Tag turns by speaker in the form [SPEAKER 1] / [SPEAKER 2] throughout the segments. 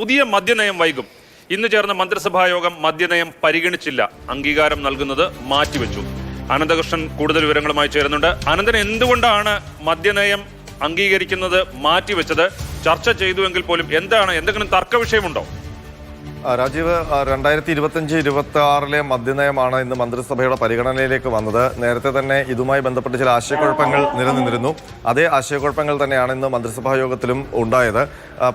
[SPEAKER 1] പുതിയ മദ്യനയം വൈകും. ഇന്ന് ചേർന്ന മന്ത്രിസഭാ യോഗം മദ്യനയം പരിഗണിച്ചില്ല. അംഗീകാരം നൽകുന്നത് മാറ്റിവെച്ചു. അനന്തകൃഷ്ണൻ കൂടുതൽ വിവരങ്ങളുമായി ചേരുന്നുണ്ട്. അനന്തൻ എന്തുകൊണ്ടാണ് മദ്യനയം അംഗീകരിക്കുന്നത് മാറ്റിവെച്ചത്? ചർച്ച ചെയ്തുവെങ്കിൽ പോലും എന്താണ്? എന്തെങ്കിലും തർക്ക വിഷയമുണ്ടോ
[SPEAKER 2] രാജീവ് രണ്ടായിരത്തി ഇരുപത്തഞ്ച് ഇരുപത്തി ആറിലെ മദ്യനയമാണ് ഇന്ന് മന്ത്രിസഭയുടെ പരിഗണനയിലേക്ക് വന്നത്. നേരത്തെ തന്നെ ഇതുമായി ബന്ധപ്പെട്ട് ചില ആശയക്കുഴപ്പങ്ങൾ നിലനിന്നിരുന്നു. അതേ ആശയക്കുഴപ്പങ്ങൾ തന്നെയാണ് ഇന്ന് മന്ത്രിസഭാ യോഗത്തിലും ഉണ്ടായത്.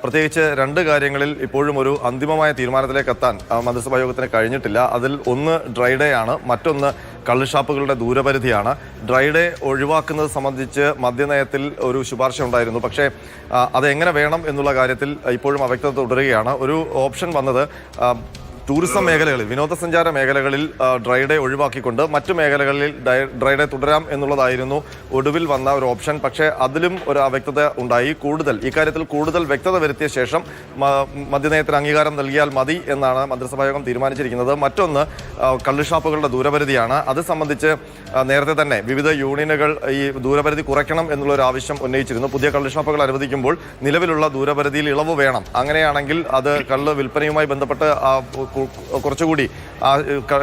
[SPEAKER 2] പ്രത്യേകിച്ച് രണ്ട് കാര്യങ്ങളിൽ ഇപ്പോഴും ഒരു അന്തിമമായ തീരുമാനത്തിലേക്ക് എത്താൻ മന്ത്രിസഭാ യോഗത്തിന് കഴിഞ്ഞിട്ടില്ല. അതിൽ ഒന്ന് ഡ്രൈഡേ ആണ് മറ്റൊന്ന് കള്ളുഷാപ്പുകളുടെ ദൂരപരിധിയാണ്. ഡ്രൈഡേ ഒഴിവാക്കുന്നത് സംബന്ധിച്ച് മദ്യനയത്തിൽ ഒരു ശുപാർശ ഉണ്ടായിരുന്നു. പക്ഷേ അതെങ്ങനെ വേണം എന്നുള്ള കാര്യത്തിൽ ഇപ്പോഴും അവ്യക്തത തുടരുകയാണ്. ഒരു ഓപ്ഷൻ വന്നത് ടൂറിസം മേഖലകളിൽ വിനോദസഞ്ചാര മേഖലകളിൽ ഡ്രൈ ഡേ ഒഴിവാക്കിക്കൊണ്ട് മറ്റു മേഖലകളിൽ ഡ്രൈ ഡേ തുടരാം എന്നുള്ളതായിരുന്നു ഒടുവിൽ വന്ന ഒരു ഓപ്ഷൻ പക്ഷേ അതിലും ഒരു അവ്യക്തത ഉണ്ടായി. കൂടുതൽ ഇക്കാര്യത്തിൽ കൂടുതൽ വ്യക്തത വരുത്തിയ ശേഷം മദ്യനയത്തിന് അംഗീകാരം നൽകിയാൽ മതി എന്നാണ് മന്ത്രിസഭായോഗം തീരുമാനിച്ചിരിക്കുന്നത്. മറ്റൊന്ന് കള്ളുഷാപ്പുകളുടെ ദൂരപരിധിയാണ്. അത് സംബന്ധിച്ച് നേരത്തെ തന്നെ വിവിധ യൂണിയനുകൾ ഈ ദൂരപരിധി കുറയ്ക്കണം എന്നുള്ള ഒരു ആവശ്യം ഉന്നയിച്ചിരുന്നു. പുതിയ കള്ളുഷാപ്പുകൾ അനുവദിക്കുമ്പോൾ നിലവിലുള്ള ദൂരപരിധിയിൽ ഇളവ് വേണം. അങ്ങനെയാണെങ്കിൽ അത് കള്ള് വിൽപ്പനയുമായി ബന്ധപ്പെട്ട് കുറച്ചുകൂടി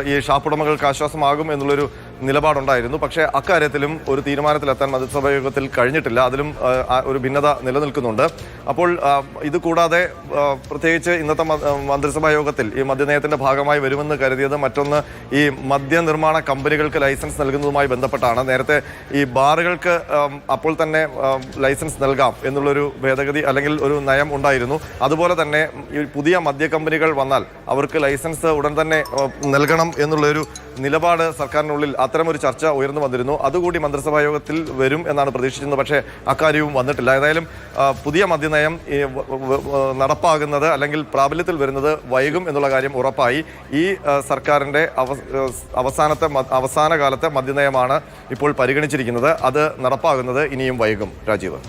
[SPEAKER 2] ഈ ഷാപ്പുടമകൾക്ക് ആശ്വാസമാകും എന്നുള്ളൊരു നിലപാടുണ്ടായിരുന്നു. പക്ഷേ അക്കാര്യത്തിലും ഒരു തീരുമാനത്തിലെത്താൻ മന്ത്രിസഭാ യോഗത്തിൽ കഴിഞ്ഞിട്ടില്ല. അതിലും ഒരു ഭിന്നത നിലനിൽക്കുന്നുണ്ട്. അപ്പോൾ ഇത് കൂടാതെ പ്രത്യേകിച്ച് ഇന്നത്തെ മന്ത്രിസഭാ യോഗത്തിൽ ഈ മദ്യനയത്തിന്റെ ഭാഗമായി വരുമെന്ന് കരുതിയത് മറ്റൊന്ന് ഈ മദ്യനിർമ്മാണ കമ്പനികൾക്ക് ലൈസൻസ് നൽകുന്നതുമായി ബന്ധപ്പെട്ടാണ്. നേരത്തെ ഈ ബാറുകൾക്ക് അപ്പോൾ തന്നെ ലൈസൻസ് നൽകാം എന്നുള്ളൊരു ഭേദഗതി അല്ലെങ്കിൽ ഒരു നയം ഉണ്ടായിരുന്നു. അതുപോലെ തന്നെ ഈ പുതിയ മദ്യ കമ്പനികൾ വന്നാൽ അവർക്ക് ലൈസൻസ് ഉടൻ തന്നെ നൽകണം എന്നുള്ളൊരു നിലപാട് സർക്കാരിനുള്ളിൽ അത്തരമൊരു ചർച്ച ഉയർന്നു വന്നിരുന്നു. അതുകൂടി മന്ത്രിസഭാ യോഗത്തിൽ വരും എന്നാണ് പ്രതീക്ഷിച്ചിരുന്നത്. പക്ഷേ അക്കാര്യവും വന്നിട്ടില്ല. ഏതായാലും പുതിയ മദ്യനയം നടപ്പാകുന്നത് അല്ലെങ്കിൽ പ്രാബല്യത്തിൽ വരുന്നത് വൈകും എന്നുള്ള കാര്യം ഉറപ്പായി. ഈ സർക്കാരിന്റെ അവസാനത്തെ അവസാന കാലത്തെ മദ്യനയമാണ് ഇപ്പോൾ പരിഗണിച്ചിരിക്കുന്നത്. അത് നടപ്പാകുന്നത് ഇനിയും വൈകും. രാജീവ്.